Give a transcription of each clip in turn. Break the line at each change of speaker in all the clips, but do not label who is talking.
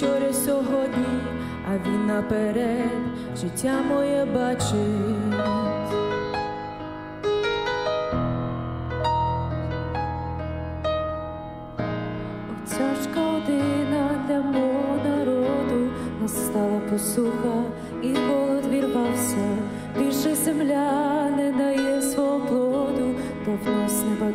вчора сьогодні, а він наперед життя моє бачить. Тяжка година для мого народу, настала посуха і голод вірвався. Більше земля не дає свого плоду, давно з неба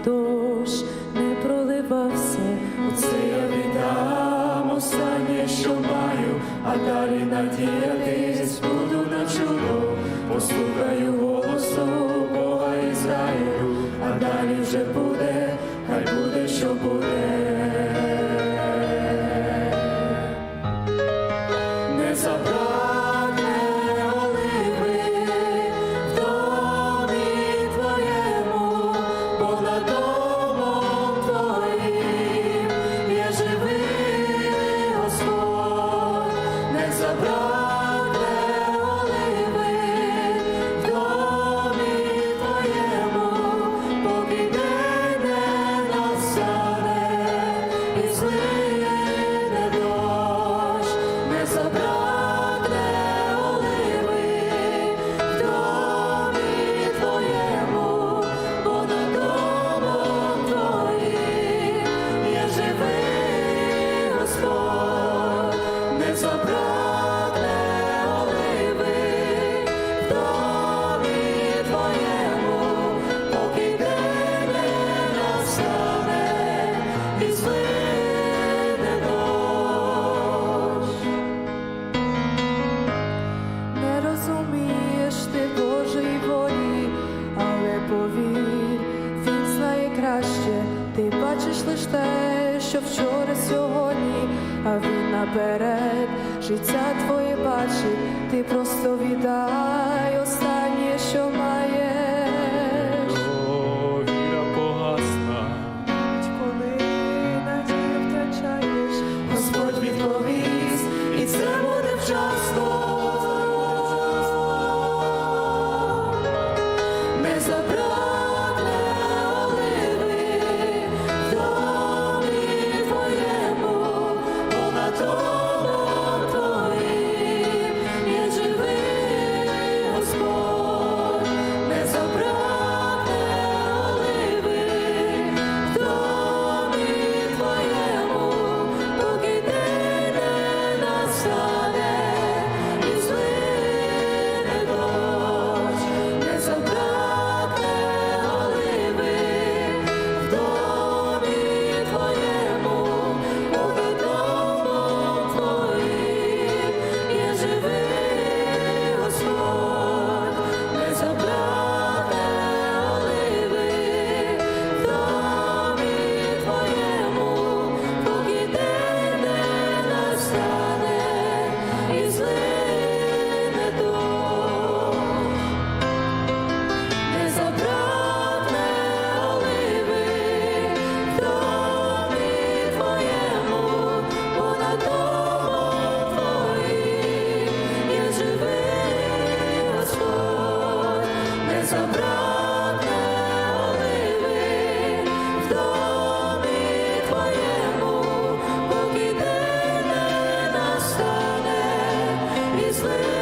що маю, а далі надіятись буду на чудо. Послухаю голосу Бога Ізраїлю, а далі вже буде, хай буде, що буде. Те, що вчора сьогодні, а він наперед життя твоє бачить, ти просто віддай останнє, що маєш.
О, віра погасна,
Коли надію втрачаєш, Господь відповість, і це буде вчасно. І